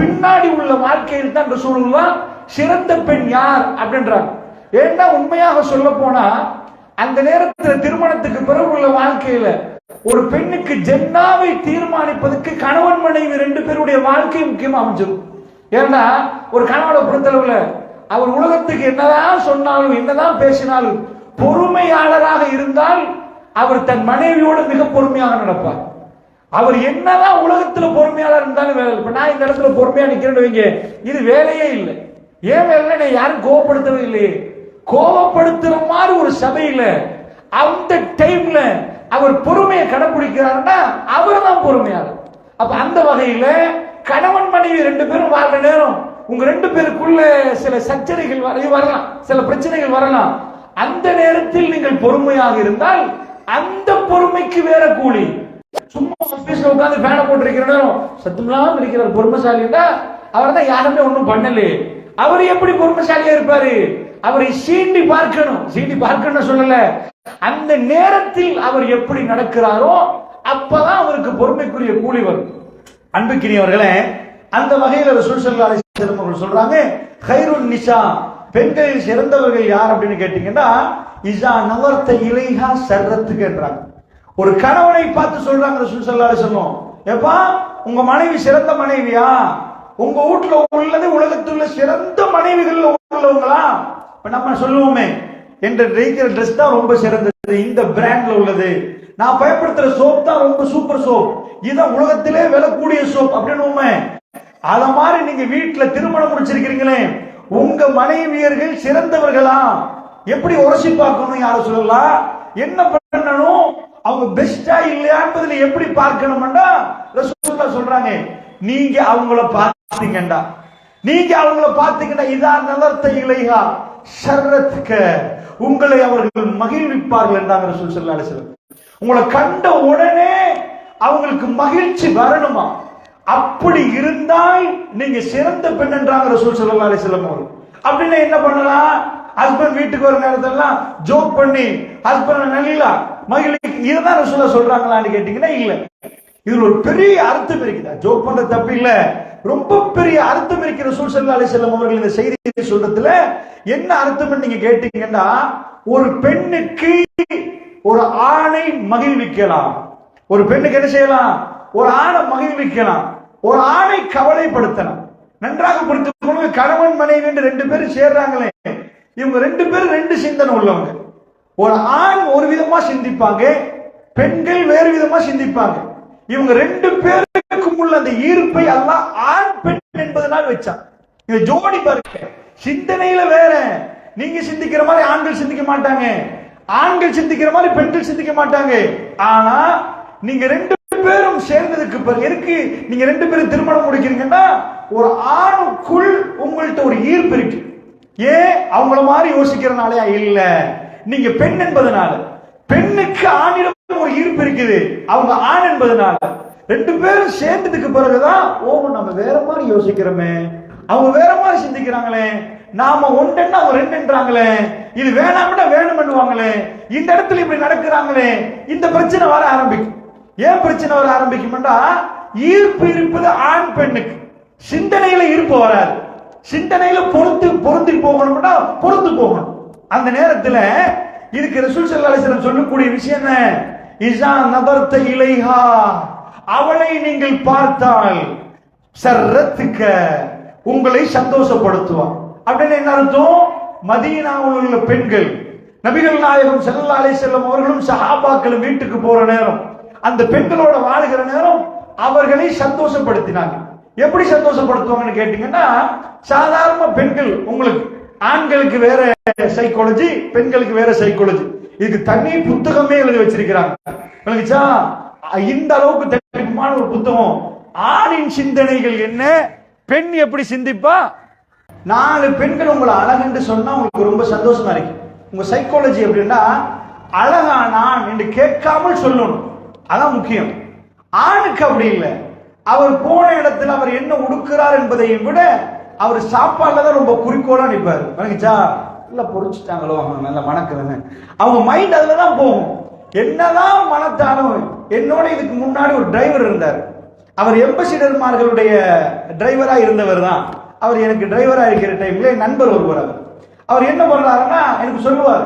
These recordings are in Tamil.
பின்னாடி உள்ள வாழ்க்கையில் தான் ரசூலுல்லா சிறந்த பெண் யார் அப்படின்றாங்க. ஏன்னா உண்மையாக சொல்ல போனா அந்த நேரத்துல திருமணத்துக்கு பிறகு உள்ள வாழ்க்கையில ஒரு பெண்ணுக்கு ஜென்னாவை தீர்மானிப்பதற்கு கணவன் மனைவி ரெண்டு பேருடைய வாழ்க்கை முக்கியமா அமைஞ்சிடும் ஏன்னா ஒரு கணவனை பொறுத்தளவுல அவர் உலகத்துக்கு என்னதான் சொன்னாலும் என்னதான் பேசினாலும் பொறுமையாளராக இருந்தால் அவர் தன் மனைவியோடு மிக பொறுமையாக நடப்பார். அவர் என்னதான் உலகத்துல பொறுமையாளர் இருந்தாலும் வேலை இப்ப நான் இந்த இடத்துல பொறுமையா நிக்கிறேன்னு வைங்க இது வேலையே இல்லை. ஏன் வேலை நான் யாரும் கோவப்படுத்தவே இல்லையே. கோவப்படுத்துற மாதிரி ஒரு சபையில அந்த டைம்ல அவர் பொறுமையை கடைபிடிக்கிறாருன்னா அவர் தான் பொறுமையாளர். அப்ப அந்த வகையில கணவன் மனைவி ரெண்டு பேரும் வாழ்ற நேரம் உங்க ரெண்டு பேருக்குள்ள சில சச்சரைகள் வரலாம். சில பிரச்சனைகள் வரலாம். அந்த நேரத்தில் நீங்கள் பொறுமையாக இருந்தால் அந்த பொறுமைக்கு வேற கூலி. சும்மா ஆபீஸ்ல உட்காந்து ஃபேனை போட்டிருக்கிற நேரம் சத்தமில்லாம இருக்கிறார் பொறுமைசாலின்னா அவர் தான் யாருமே ஒன்றும் பண்ணலையே அவர் எப்படி பொறுமைசாலியா இருப்பாரு? அவரை சீண்டி பார்க்கணும். சீண்டி பார்க்கணும் சொல்லல. அந்த நேரத்தில் அவர் எப்படி நடக்கிறாரோ அப்பதான் அவருக்கு பொறுமைக்குரிய கூலி வரும். அன்புக்கினியவர்களே அந்த வகையில் ரசூல் ஸல்லல்லாஹு அவர்கள் சொல்றாங்க ஹைருன் நிஷா. பெண்களில் சிறந்தவர்கள் யார் அப்படின்னு கேட்டீங்கன்னா இசா நவர்த்த இலைஹா சர்ரத்துக்குன்றாங்க ஒரு கணவனை பார்த்து சொல்றாங்க ரசூல் சல்லா அலைஹி எப்பா உங்க மனைவி சிறந்த மனைவியா? உங்க வீட்டுல உள்ளது உலகத்தில் உள்ள சிறந்த மனைவிகள் உள்ளவங்களா? இப்ப நம்ம சொல்லுவோமே என்ற நினைக்கிற ட்ரெஸ் தான் ரொம்ப சிறந்தது இந்த பிராண்ட்ல உள்ளது. நான் பயன்படுத்துற சோப் தான் ரொம்ப சூப்பர் சோப் இதான் உலகத்திலே விலக்கூடிய சோப் அப்படின்னு அத மாதிரி நீங்க வீட்டுல திருமணம் முடிச்சிருக்கிறீங்களே உங்க மனைவியர்கள் சிறந்தவர்களா? எப்படி உரசி பார்க்கணும் யாரும் சொல்லலாம் என்ன பண்ணணும்? அவங்க பெஸ்டா இல்லையா என்பதுல எப்படி பார்க்கணும்டா ரசூலுல்லா சொல்றாங்க நீங்க அவங்கள பார்த்தீங்கடா நீங்க அவங்கள பார்த்தீங்கன்னா இதான் நலர்த்த இலையா ஷர்ரத்துக்க. உங்களை அவர்கள் மகிழ்விப்பார்கள் என்றாங்க ரசூல் ஸல்லல்லாஹு உங்களை கண்ட உடனே அவங்களுக்கு மகிழ்ச்சி வரணுமா? அப்படி இருந்தால் நீங்க சிறந்த பெண் என்றாங்க ரசூல் ஸல்லல்லாஹு அலைஹி அவர்கள். அப்படின்னா என்ன பண்ணலாம்? ஹஸ்பண்ட் வீட்டுக்கு வர நேரத்தெல்லாம் ஜோக் பண்ணி ஹஸ்பண்ட் நல்லா மகிழ்ச்சி இதுதான் ரசூலா சொல்றாங்களான்னு கேட்டீங்கன்னா இல்ல. இதுல ஒரு பெரிய அர்த்தம் இருக்குதா. ஜோக் பண்ற தப்பு இல்ல. ரொம்ப பெரிய அர்த்தம் இருக்கிற ரசூல் ஸல்லல்லாஹு அலைஹி அவர்கள் இந்த செய்தியை சொல்றதுல. என்ன அர்த்தம் நீங்க கேட்டீங்கன்னா ஒரு பெண்ணுக்கு ஒரு ஆணை மகிழ்விக்கலாம். ஒரு பெண்ணுக்கு என்ன செய்யலாம்? ஒரு ஆணை மகிழ்விக்கலாம். ஒரு ஆணை கவலைப்படுத்தலாம். நன்றாக புரிந்து கொள்ளுங்க கணவன் மனைவி ரெண்டு பேரும் சேர்றாங்களே. இவங்க ரெண்டு பேரும் ரெண்டு சிந்தனை உள்ளவங்க. ஒரு ஆண் ஒரு விதமா சிந்திப்பாங்க பெண்கள் வேறு விதமா சிந்திப்பாங்க. இவங்க ரெண்டு பேருக்கும் உள்ள அந்த ஈர்ப்பை எல்லாம் ஆண் பெண் என்பதனால் வச்சான். இந்த ஜோடி பாருங்க. சிந்தனையில வேற. நீங்க சிந்திக்கிற மாதிரி ஆண்கள் சிந்திக்க மாட்டாங்க. ஆண்கள் சிந்திக்கிற மாதிரி பெண்கள் சிந்திக்க மாட்டாங்க. ஆனா நீங்க ரெண்டு பேரும் சேர்ந்ததுக்கு பிறகு எதுக்கு நீங்க ரெண்டு பேரும் திருமணம் முடிக்கிறீங்கன்னா ஒரு ஆணுக்குள் உங்கள்ட்ட ஒரு ஈர்ப்பு இருக்கு. ஏன்? அவங்கள மாதிரி யோசிக்கிறனாலயா இல்லை. நீங்க பெண் என்பதனால. பெண்ணுக்கு ஆணிடம் ஒரு ஈர்ப்பு இருக்குது. அவங்க ஆண் என்பதனால. ரெண்டு பேரும் சேர்ந்ததுக்கு பிறகுதான் ஓ நம்ம வேற மாதிரி யோசிக்கிறோமே. அவங்க வேற மாதிரி சிந்திக்கிறாங்களே. நாம ஒன்றுன்னா அவங்க ரெண்டுன்றாங்களே இது வேணாம்னா வேணும் பண்ணுவாங்களே. இந்த இடத்துல இப்படி நடக்கிறாங்களே. இந்த பிரச்சனை வர ஆரம்பிக்கும். ஏன் பிரச்சனை வர ஆரம்பிக்கும்டா ஈர்ப்பு இருப்பது ஆண் பெண்ணுக்கு. சிந்தனையில ஈர்ப்பு வராது. சிந்தனையில பொறுத்து பொருந்தி போகணும்னா பொறுத்து போகணும். அந்த நேரத்துல இதுக்கு ரசூல் ஸல்லல்லாஹு சொல்லக்கூடிய விஷயம் என்ன? இசா நபர்த்த இலைஹா. அவளை நீங்கள் பார்த்தால் சர்ரத்துக்க உங்களை சந்தோஷப்படுத்துவார் அப்படின்னு என்ன அர்த்தம்? மதீனாவில் உள்ள பெண்கள் நபிகள் நாயகம் செல்லா அலை செல்லும் அவர்களும் சஹாபாக்களும் வீட்டுக்கு போற நேரம் அந்த பெண்களோட வாழுகிற நேரம் அவர்களை சந்தோஷப்படுத்தினாங்க. எப்படி சந்தோஷப்படுத்துவாங்கன்னு கேட்டீங்கன்னா சாதாரண பெண்கள் உங்களுக்கு ஆண்களுக்கு வேற சைக்காலஜி பெண்களுக்கு வேற சைக்காலஜி இதுக்கு தனி புத்தகமே எழுதி வச்சிருக்கிறாங்க. விளங்குச்சா? இந்த அளவுக்கு தனிமான ஒரு புத்தகம். ஆணின் சிந்தனைகள் என்ன? பெண் எப்படி சிந்திப்பா? நாலு பெண்கள் உங்களை அழகுன்னு சொன்னா உங்களுக்கு ரொம்ப சந்தோஷமா இருக்கு. உங்க சைக்காலஜி எப்படின்னா அழகா நான் என்று கேட்காமல் சொல்லணும். அதான் முக்கியம். ஆணுக்கு அப்படி இல்லை. அவர் போன இடத்துல அவர் என்ன உடுக்கிறார் என்பதையும் விட அவர் சாப்பாடுல தான் ரொம்ப குறிக்கோளா நிற்பாரு வணக்கச்சா இல்ல பொறிச்சிட்டாங்களோ அவங்க நல்லா மணக்குதுன்னு அவங்க மைண்ட் அதுல தான் போகும். என்னதான் மனத்தாலும் என்னோட இதுக்கு முன்னாடி ஒரு டிரைவர் இருந்தார். அவர் எம்பசிடர்மார்களுடைய டிரைவரா இருந்தவர் தான். அவர் எனக்கு டிரைவரா இருக்கிற டைம்ல நண்பர் ஒருவர் அவர். அவர் என்ன பண்ணுறாருன்னா எனக்கு சொல்லுவார்.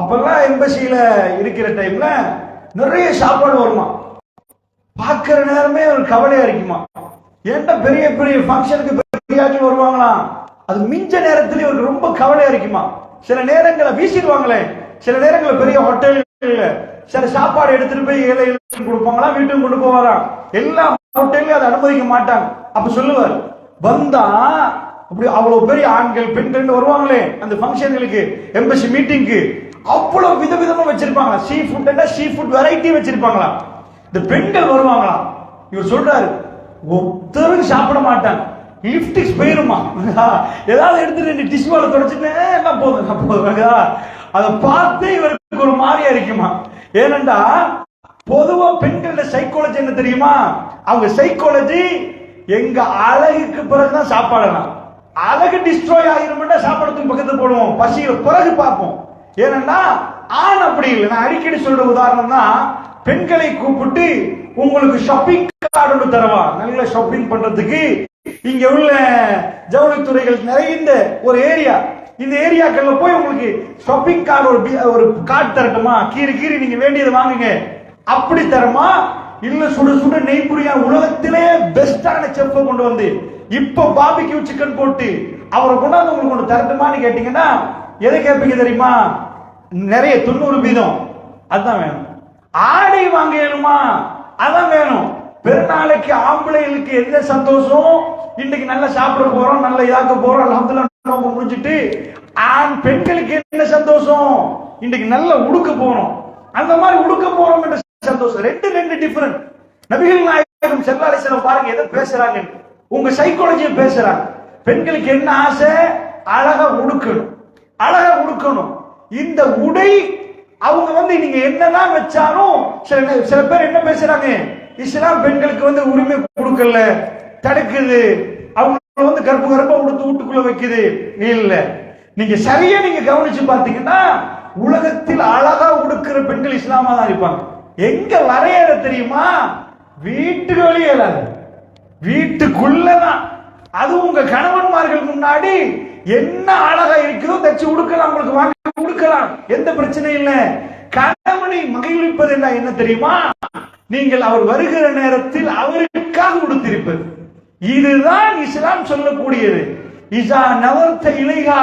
அப்பெல்லாம் எம்பசியில இருக்கிற டைம்ல நிறைய சாப்பாடு வருமா? பார்க்குற நேரமே ஒரு கவலையா இருக்குமா? ஏன்டா பெரிய பெரிய ஃபங்க்ஷனுக்கு பெரிய வருவாங்களாம் அது மிஞ்ச நேரத்துல இவருக்கு ரொம்ப கவலையா இருக்குமா சில நேரங்களை வீசிடுவாங்களே. சில நேரங்களில் பெரிய ஹோட்டல் சில சாப்பாடு எடுத்துட்டு போய் ஏழை கொடுப்பாங்களா? வீட்டுக்கு கொண்டு போவாராம் எல்லா ஹோட்டல்லையும் அதை அனுமதிக்க மாட்டாங்க. அப்ப சொல்லுவார் வந்தா அப்படி அவ்வளவு பெரிய ஆண்கள் பெண்கள் வருவாங்களே அந்த ஃபங்க்ஷன்களுக்கு எம்பசி மீட்டிங்க்கு அவ்வளவு விதவிதமா வச்சிருப்பாங்களா? Sea food sea food variety வச்சிருப்பாங்களா? இந்த பெண்கள் வருவாங்களாம் இவர் சொல்றாரு ஒருத்தருக்கு சாப்பிட மாட்டாங்க. லிப்டிக்ஸ் போயிருமா? ஏதாவது எடுத்து ரெண்டு டிஷ்யூல தொடச்சிட்டு போதும் நான் போதும் அதை பார்த்து இவருக்கு ஒரு மாதிரியா இருக்குமா ஏனண்டா பொதுவா பெண்களோட சைக்காலஜி என்ன தெரியுமா? அவங்க சைக்காலஜி எங்க அழகுக்கு பிறகுதான் சாப்பாடலாம். அழகு டிஸ்ட்ராய் ஆகிருமெண்டா சாப்பாடு பக்கத்துல போடுவோம். பசியில பிறகு பார்ப்போம். ஏனண்டா ஆண் அப்படி இல்லை. நான் அடிக்கடி சொல்ற உதாரணம் தான் பெண்களை கூப்பிட்டு உங்களுக்கு ஷாப்பிங் கார்டு ஒன்று தரவா? நல்ல ஷாப்பிங் பண்றதுக்கு இங்க உள்ள ஜவுளித்துறைகள் நிறைந்த ஒரு ஏரியா இந்த ஏரியாக்கள்ல போய் உங்களுக்கு ஷாப்பிங் கார்டு ஒரு ஒரு கார்டு தரட்டுமா? கீறி கீறி நீங்க வேண்டியதை வாங்குங்க. அப்படி தரமா? இல்ல சுடு சுடு நெய் புரியா உலகத்திலே பெஸ்டான செஃப்பை கொண்டு வந்து இப்போ பாபிக்யூ சிக்கன் போட்டு அவரை கொண்டாந்து உங்களுக்கு கொண்டு தரட்டுமான்னு கேட்டீங்கன்னா எதை கேட்பீங்க தெரியுமா? நிறைய தொண்ணூறு வீதம். அதுதான் வேணும். ஆடை வாங்க இயலுமா அதான் வேணும். பெருநாளைக்கு ஆம்பளைகளுக்கு எந்த சந்தோஷம்? இன்னைக்கு நல்லா சாப்பிட போறோம் நல்ல இதாக்க போறோம் அல்ஹம்துலில்லாஹ் நோம்பு முடிஞ்சிட்டு ஆண் பெண்களுக்கு என்ன சந்தோஷம்? இன்னைக்கு நல்ல உடுக்க போறோம். அந்த மாதிரி உடுக்க போறோம் என்ற சந்தோஷம். ரெண்டு ரெண்டு டிஃபரண்ட் நபிகள் நாயகம் செல்லாலை பாருங்க எதை பேசுறாங்க? உங்க சைக்காலஜியை பேசுறாங்க. பெண்களுக்கு என்ன ஆசை? அழகா உடுக்கணும். அழகா உடுக்கணும். இந்த உடை அவங்க வந்து நீங்க என்னதான் வச்சாலும் சில சில பேர் என்ன பேசுறாங்க? இஸ்லாம் பெண்களுக்கு வந்து உரிமை கொடுக்கல. தடுக்குது. அவங்க வந்து கருப்பு கருப்பா கொடுத்து வீட்டுக்குள்ள வைக்குது. இல்ல. நீங்க சரியா நீங்க கவனிச்சு பார்த்தீங்கன்னா உலகத்தில் அழகா உடுக்கிற பெண்கள் இஸ்லாமா தான் இருப்பாங்க. எங்க வரையற தெரியுமா? வீட்டுக்கு வெளியே வீட்டுக்குள்ளதான். அது உங்க கணவன்மார்கள் முன்னாடி என்ன அழகா இருக்குதோ தச்சு உடுக்கலாம் உங்களுக்கு வாங்கி உடுக்கலாம். எந்த பிரச்சனையும் இல்ல. கணவனை மகிழ்விப்பது என்ன என்ன தெரியுமா? நீங்கள் அவர் வருகிற நேரத்தில் அவருக்காக உடுத்திருப்பது. இதுதான் இஸ்லாம் சொல்லக்கூடியது. இசா நவர்த்த இலைகா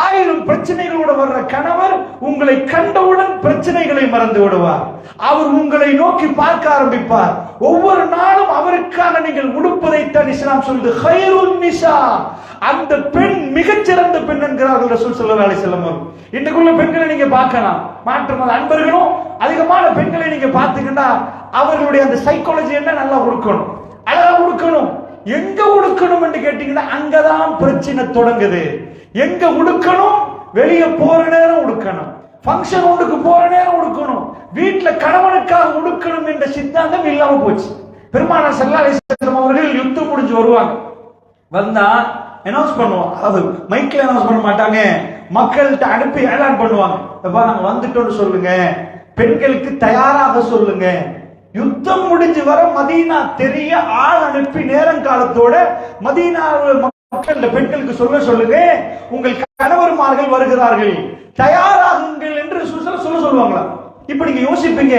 ஆயிரம் பிரச்சனைகளோட வர்ற கணவர் உங்களை கண்டவுடன் பிரச்சனைகளை மறந்து விடுவார். அவர் உங்களை நோக்கி பார்க்க ஆரம்பிப்பார். ஒவ்வொரு நாளும் அவருக்காக நீங்கள் உடுப்பதைத்தான் இஸ்லாம் சொல்லுது. ஹைருல் நிசா. அந்த பெண் மிகச்சிறந்த பெண் என்கிறார்கள் ரசூல் ஸல்லல்லாஹு அலி வஸல்லம் இன்றைக்குள்ள பெண்களை நீங்க பார்க்கலாம். மாற்று மத அன்பர்களும் அதிகமான பெண்களை நீங்க பார்த்துக்கிட்டா அவர்களுடைய அந்த சைக்காலஜி என்ன? நல்லா உடுக்கணும். அழகா உடுக்கணும். எங்க உடுக்கணும் என்று கேட்டீங்கன்னா அங்கதான் பிரச்சனை தொடங்குது. எங்க உடுக்கணும்? வெளியே போற நேரம் உடுக்கணும். ஃபங்க்ஷன் ஒன்றுக்கு போற நேரம் உடுக்கணும். வீட்டுல கணவனுக்காக உடுக்கணும் என்ற சித்தாந்தம் இல்லாம போச்சு. பெருமானார் ஸல்லல்லாஹு அவர்கள் யுத்தம் முடிஞ்சு வருவாங்க. வந்தா அனௌன்ஸ் பண்ணுவோம். அதாவது மைக்ல அனௌன்ஸ் பண்ண மாட்டாங்க. மக்கள்கிட்ட அனுப்பி ஏலான் பண்ணுவாங்க. எப்பா நாங்க வந்துட்டோம்னு சொல்லுங்க. பெண்களுக்கு தயாராக சொல்லுங்க. யுத்தம் முடிஞ்சு வர மதீனா தெரிய ஆள் அனுப்பி நேரம் காலத்தோட மதீனா மக்கள் பெண்களுக்கு சொல்ல சொல்லுங்க. உங்கள் கணவர்மார்கள் வருகிறார்கள். தயாராகுங்கள் என்று சொல்ல சொல்ல சொல்லுவாங்களா? இப்ப நீங்க யோசிப்பீங்க.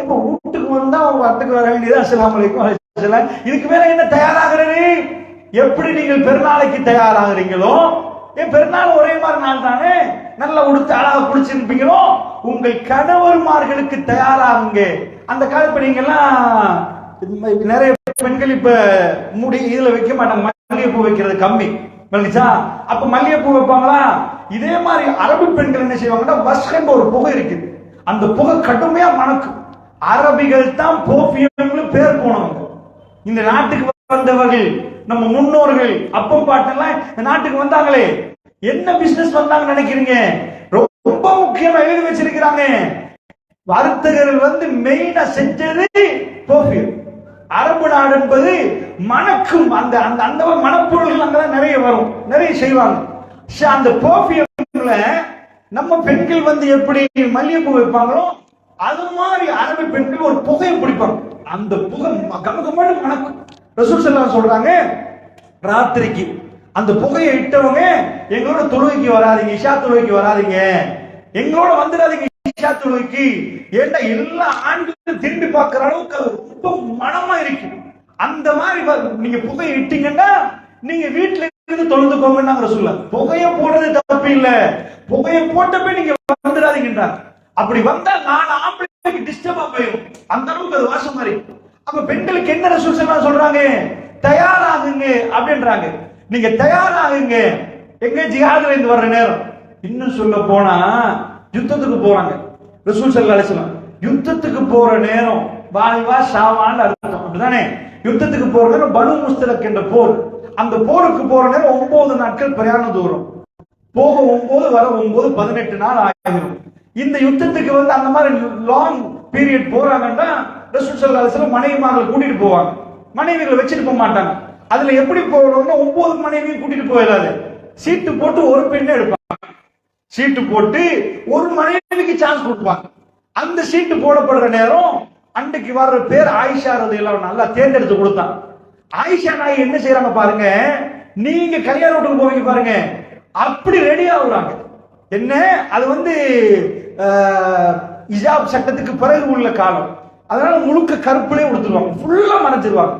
இப்ப வீட்டுக்கு வந்தா அவங்க அத்துக்கு வர வேண்டியது அஸ்ஸலாமு வலைக்கும் இதுக்கு மேல என்ன தயாராகிறது? எப்படி நீங்கள் பெருநாளைக்கு தயாராகிறீங்களோ? ஏன் பெருநாள் ஒரே மாதிரி நாள் தானே. நல்லா உடுத்து அழகா குடிச்சிருப்பீங்களோ உங்கள் கணவர்மார்களுக்கு தயாராகுங்க. அந்த காலத்துல நீங்க எல்லாம் நிறைய பெண்கள் இப்ப முடி இதுல வைக்க மாட்டாங்க. மல்லிகைப்பூ வைக்கிறது கம்மி. மல்லிச்சா அப்ப மல்லிகைப்பூ வைப்பாங்களா? இதே மாதிரி அரபு பெண்கள் என்ன செய்வாங்கன்னா வஸ்கன்ற ஒரு புகை இருக்குது. அந்த புகை கடுமையா மணக்கும் அரபிகள் தான் போபியம்னு பேர் போனவங்க. இந்த நாட்டுக்கு வந்தவர்கள் நம்ம முன்னோர்கள் அப்பம் பாட்டெல்லாம் இந்த நாட்டுக்கு வந்தாங்களே. என்ன பிசினஸ் வந்தாங்க நினைக்கிறீங்க? ரொம்ப முக்கியமா எழுதி வச்சிருக்கிறாங்க. வர்த்தகர்கள் வந்து மெயினா செஞ்சது போஃபியம் அரபு நாடு என்பது மணக்கும் அந்த அந்த அந்த மணப்பொருள்கள் அங்கதான் நிறைய வரும் நிறைய செய்வாங்க. அந்த போஃபியம்ல நம்ம பெண்கள் வந்து எப்படி மல்லிகைப்பூ வைப்பாங்களோ அது மாதிரி அரபு பெண்கள் ஒரு புகையை பிடிப்பாங்க. அந்த புகை கமகமான மணக்கும். ரசூல் சொல்றாங்க ராத்திரிக்கு அந்த புகையை இட்டவங்க எங்களோட தொழுகைக்கு வராதீங்க இஷா தொழுகைக்கு வராதீங்க. எங்களோட வந்துடாதீங்க இஷா தொழுகைக்கு ஏன்டா எல்லா ஆண்களும் திரும்பி பார்க்கிற அளவுக்கு அது ரொம்ப மனமா இருக்கு அந்த மாதிரி நீங்க புகையை இட்டீங்கன்னா நீங்க வீட்டுல இருந்து தொழுதுக்கோங்கன்னாங்க சொல்ல புகைய போடுறது தப்பு இல்ல. புகைய போட்டப்ப நீங்க வந்துடாதீங்கன்றாங்க. அப்படி வந்தா நாலு ஆம்பளைக்கு டிஸ்டர்பா போயிடும். அந்த அளவுக்கு அது வாசம் மாதிரி. அப்ப பெண்களுக்கு என்ன ரெசல்யூஷன் சொல்றாங்க? தயாராகுங்க அப்படின்றாங்க. நீங்க தயாராகுங்க. எங்க ஜிஹாதுல இருந்து வர்ற நேரம். இன்னும் சொல்ல போனா யுத்தத்துக்கு போறாங்க. ரசூல் ஸல்லல்லாஹு அலைஹி யுத்தத்துக்கு போற நேரம் வாலிவா ஷாவான்னு அர்த்தம். அப்படிதானே யுத்தத்துக்கு போற நேரம் பனு முஸ்தலக் என்ற போர். அந்த போருக்கு போற நேரம் ஒன்பது நாட்கள் பிரயாண தூரம். போக ஒன்பது வர ஒன்பது பதினெட்டு நாள் ஆகிரும். இந்த யுத்தத்துக்கு வந்து அந்த மாதிரி லாங் பீரியட் போறாங்கன்னா ரசூல் ஸல்லல்லாஹு அலைஹி மனைவிமார்களை கூட்டிட்டு போவாங்க. மனைவிகளை வச்சுட்டு போக மாட்டாங்க. அதுல எப்படி போகணும்னா ஒன்பது மனைவியும் கூட்டிட்டு போயிடாது. சீட்டு போட்டு ஒரு பெண்ணை எடுப்பாங்க. சீட்டு போட்டு ஒரு மனைவிக்கு சான்ஸ் கொடுப்பாங்க. அந்த சீட்டு போடப்படுற நேரம் அன்றைக்கு வர்ற பேர் ஆயிஷா ரலியல்லாஹு நல்லா தேர்ந்தெடுத்து கொடுத்தான். ஆயிஷா நாய் என்ன செய்யறாங்க பாருங்க நீங்க கல்யாண வீட்டுக்கு போவீங்க பாருங்க அப்படி ரெடி ஆகுறாங்க. என்ன? அது வந்து இஜாப் சட்டத்துக்கு பிறகு உள்ள காலம். அதனால முழுக்க கருப்புலேயே கொடுத்துருவாங்க. ஃபுல்லா மறைஞ்சிருவாங்க.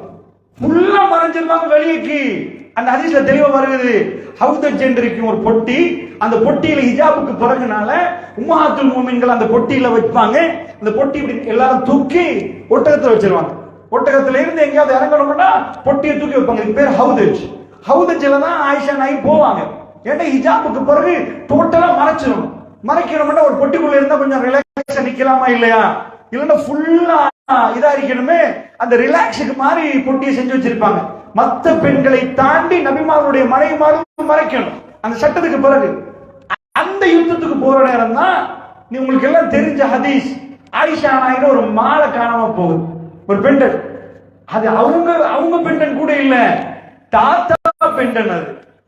ஃபுல்லா மறைஞ்சிருவாங்க வெளியேக்கு. அந்த ஹதீஸ்ல தெளிவா வருகிறது. ஹவுத இருக்கும் ஒரு பொட்டி அந்த பொட்டியில ஹிஜாபுக்கு பிறகுனால உம்மஹாத்துல் மூமின்கள் அந்த பொட்டியில வைப்பாங்க. அந்த பொட்டி இப்படி எல்லாரும் தூக்கி ஒட்டகத்துல வச்சிருவாங்க. ஒட்டகத்துல இருந்து எங்கேயாவது இறங்கணும்னா பொட்டியை தூக்கி வைப்பாங்க. இதுக்கு பேர் ஹவுதஜ். ஹவுதஜ்ல தான் ஆயிஷா நாய் போவாங்க. ஏன்னா ஹிஜாபுக்கு பிறகு டோட்டலா மறைச்சிடும் மறைக்கணும்னா ஒரு பொட்டிக்குள்ள இருந்தா கொஞ்சம் ரிலாக்ஸா நிக்கலாமா இல்லையா? இல்லைன்னா ஃபுல்லா இதா இருக்கணுமே. அந்த ரிலாக்ஸுக்கு மாதிரி பொட்டியை செஞ்சு வச்சிருப்பாங்க. மத்த பெண்களை தாண்டி நபிமாருடைய மனைவிமாரும் மறைக்கணும். அந்த சட்டத்துக்கு பிறகு. அந்த யுத்தத்துக்கு போற நேரம் தான் நீ உங்களுக்கு எல்லாம் தெரிஞ்ச ஹதீஸ். ஆயிஷா நாயின ஒரு மாலை காணாம போகுது. ஒரு பெண்டன். அது அவங்க அவங்க பெண்டன் கூட இல்ல. தாத்தா பெண்டன் அது.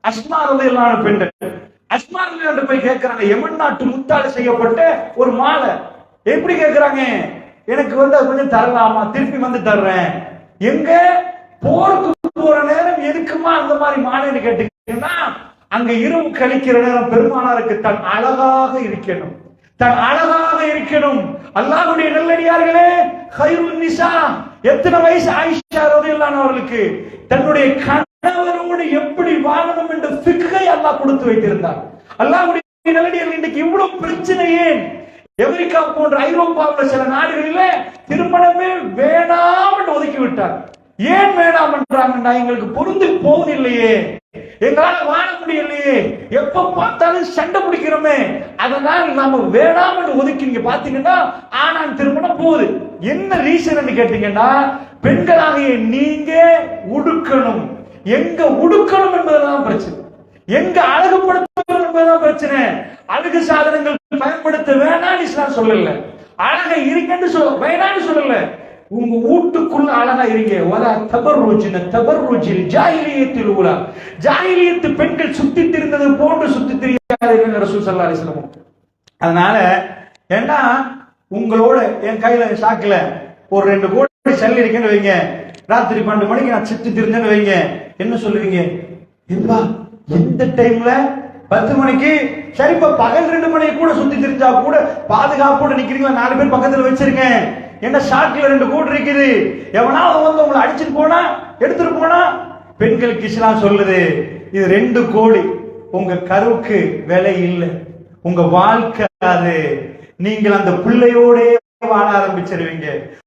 அஸ்மா இல்லாத பெண்டன். அஸ்மா போய் கேட்கிறாங்க எமன் நாட்டு முத்தாடு செய்யப்பட்ட ஒரு மாலை. எப்படி கேக்குறாங்க? எனக்கு வந்து அது கொஞ்சம் தரலாமா? திருப்பி வந்து தர்றேன். எங்க? போருக்கு போற நேரம் எதுக்குமா அந்த மாதிரி மாலைன்னு கேட்டீங்கன்னா அங்க இரவு கழிக்கிற நேரம் பெருமானாருக்கு தன் அழகாக இருக்கணும். தன் அழகாக இருக்கணும். அல்லாஹுடைய நல்லடியார்களே ஹைருன் நிசா. எத்தனை வயசு ஆயிஷா ரலியல்லாஹு அவர்களுக்கு? தன்னுடைய கணவரோடு எப்படி வாழணும் என்ற ஃபிக்ஹை அல்லாஹ் கொடுத்து வைத்திருந்தார். அல்லாஹுடைய நல்லடியார்கள் இன்றைக்கு இவ்வளவு பிரச்சனை ஏன்? அமெரிக்கா போன்ற ஐரோப்பாவில் சில நாடுகளில் திருமணமே வேணாம் என்று ஒதுக்கி விட்டார் ஏன் வேணாம் என்றாங்கன்னா எங்களுக்கு பொருந்து போவதில்லையே. எங்களால வாழ முடியலையே. எப்ப பார்த்தாலும் சண்டை பிடிக்கிறோமே. அதனால் நாம வேணாம் என்று ஒதுக்கி நீங்க பாத்தீங்கன்னா ஆனான் திருமணம் போகுது. என்ன ரீசன் கேட்டீங்கன்னா பெண்களாகிய நீங்க உடுக்கணும். எங்க உடுக்கணும் என்பதுதான் பிரச்சனை. எங்க அழகுபடுத்தணும் என்பதுதான் பிரச்சனை. அழகு சாதனங்கள் பயன்படுத்த வேணாம்னு இஸ்லாம் சொல்லல. அழகா இருக்கன்னு சொல்ல வேணாம்னு சொல்லல. உங்க வீட்டுக்குள்ள அழகா இருங்க வலா தபர்ருஜின தபர்ருஜில் ஜாஹிலியத்தில் உலா ஜாஹிலியத்து பெண்கள் சுத்தி திரிந்தது போன்று சுத்தி திரியாதீர்கள் ரசூல் ஸல்லல்லாஹு அலைஹி அதனால ஏன்னா உங்களோட என் கையில சாக்கில ஒரு ரெண்டு கோடி சல்லி இருக்கேன்னு வைங்க. ராத்திரி பன்னெண்டு மணிக்கு நான் சுத்தி திரிஞ்சேன்னு வைங்க. என்ன சொல்லுவீங்க? என்பா எந்த டைம்ல பத்து மணிக்கு சரிப்பா பகல் ரெண்டு மணியை கூட சுத்தி தெரிஞ்சா கூட பாதுகாப்போட நிக்கிறீங்களா? நாலு பேர் பக்கத்துல வச்சிருங்க. என்ன ஷாட்ல ரெண்டு கூட்டு இருக்குது. எவனாவது வந்து உங்களை அடிச்சுட்டு போனா எடுத்துட்டு போனா? பெண்களுக்கு இஸ்லாம் சொல்லுது இது ரெண்டு கோடி உங்க கருவுக்கு விலை இல்லை. உங்க வாழ்க்கை அது. நீங்கள் அந்த பிள்ளையோடே வாழ ஆரம்பிச்சிருவீங்க.